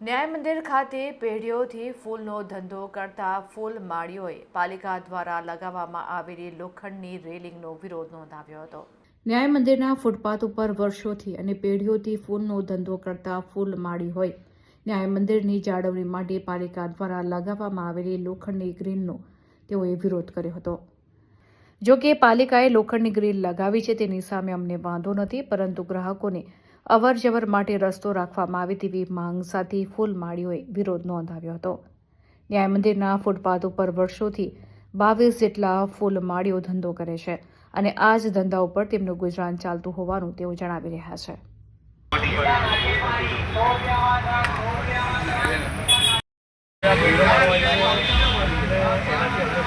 ન્યાય મંદિર ખાતે પેઢીઓથી ફૂલનો ધંધો કરતા ફૂલ માળીઓએ પાલિકા દ્વારા લગાવવામાં આવેલી લોખંડની રેલિંગનો વિરોધ નોંધાવ્યો હતો. ન્યાય મંદિરના ફૂટપાથ ઉપર વર્ષોથી અને પેઢીઓથી ફૂલનો ધંધો કરતા ફૂલ માળી હોય ન્યાય મંદિરની જાળવણી માટે પાલિકા દ્વારા લગાવવામાં આવેલી લોખંડની ગ્રીલનો તેઓએ વિરોધ કર્યો હતો. જો કે પાલિકાએ લોખંડની ગ્રીલ લગાવી છે તેની સામે અમને વાંધો નથી, પરંતુ ગ્રાહકોને અવર જવર માટે રસ્તો રાખવામાં આવે તેવી માંગ સાથે ફૂલમાળીઓએ વિરોધ નોંધાવ્યો હતો. ન્યાય મંદિરના ફૂટપાથ ઉપર વર્ષોથી બાવીસ જેટલા ફૂલમાળીઓ ધંધો કરે છે અને આ જ ધંધા ઉપર તેમનું ગુજરાન ચાલતું હોવાનું તેઓ જણાવી રહ્યા છે.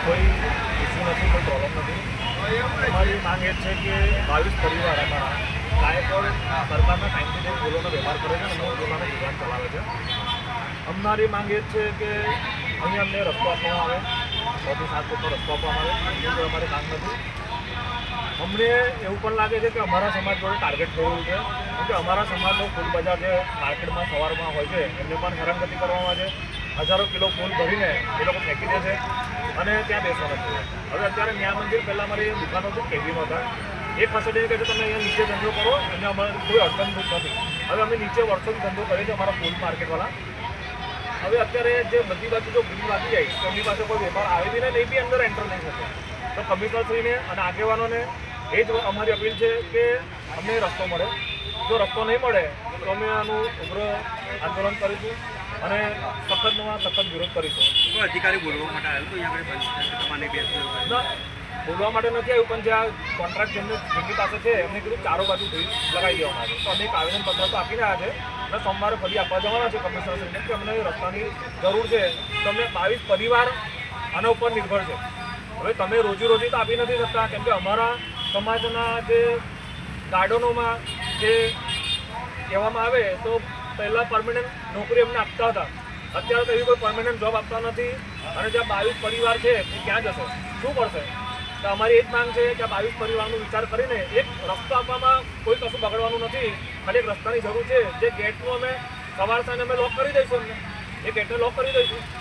કોઈ ઇસ્યુ નથી, કોઈ પ્રોબ્લેમ નથી. અમારી માંગ એ છે કે બાવીસ પરિવાર અમારા ગાયકોડ સરકારના ફૂલોનો કરે છે અને પોતાનું ચલાવે છે અમારી માંગ એ છે કે અહીં અમને રસ્તો આપવામાં આવે છથી સાત ફૂટનો રસ્તો આપવામાં આવે, એ અમારે માંગ નથી. અમને એવું પણ લાગે છે કે અમારા સમાજ જોડે ટાર્ગેટ થયું છે. કે અમારા સમાજનો ફૂલ બજાર જે માર્કેટમાં, સવારમાં હોય છે, એમને પણ હેરાનગતિ કરવામાં છે. હજારો કિલો ફૂલ ભરીને એ લોકો ફેંકી દે છે અને ત્યાં બેસવાનું છે હવે અત્યારે ન્યાય મંદિર પહેલાં મારી દુકાનો તો કેવીમાં હતા. એ ખસેડીને કહે છે તમે અહીંયા નીચે ધંધો કરો અને અમારે કોઈ અડચણભૂત નથી. હવે અમે નીચે વર્ષોથી ધંધો કરીએ છીએ અમારા ફૂડ માર્કેટવાળા. હવે અત્યારે જે બધી બાજુ જો ભૂલ લાગી જાય તો એમની પાસે કોઈ વેપાર આવે બી ને એ બી અંદર એન્ટર નહીં શકે તો કમિશનરશ્રીને અને આગેવાનોને એ જ અમારી અપીલ છે કે અમને રસ્તો મળે. જો રસ્તો નહીં મળે તો અમે આનું ઉગ્ર આંદોલન કરીશું અને સખતમાં સખત વિરોધ કરીશું. કોઈ અધિકારી બોલવા માટે આવ્યો તો અહીંયા આગળ બંધ તમારે બેસવું બોલવા માટે નથી આવ્યું, પણ જ્યાં કોન્ટ્રાક્ટ જેમને જેમની પાસે છે, એમને કીધું ચારો બાજુ ધોઈ લગાવી દેવામાં આવે. તો અમે એક આવેદન પત્ર તો આપી રહ્યા છે અને સોમવારે ફરી આપવા જવાના છે કમિશનરશ્રીને કે અમને રસ્તાની જરૂર છે. તમને બાવીસ પરિવાર આના ઉપર નિર્ભર છે. હવે તમે રોજી રોજી તો આપી નથી શકતા, કેમ કે અમારા સમાજના જે ગાર્ડનોમાં જે કહેવામાં આવે તો પહેલાં પરમેનન્ટ નોકરી એમને આપતા હતા. અત્યારે તો એવી કોઈ પરમેનન્ટ જોબ આપતા નથી અને જ્યાં બાવીસ પરિવાર છે એ ક્યાં જશે? શું કરશે? તો અમારી એક માંગ છે કે આ બાવીસ પરિવારનો વિચાર કરીને એક રસ્તો આપવામાં કોઈ કશું બગડવાનું નથી. ખાલી એક રસ્તાની જરૂર છે. જે ગેટનું અમે સવાર સાંજે અમે લોક કરી દઈશું એમને. એ ગેટને લોક કરી દઈશું.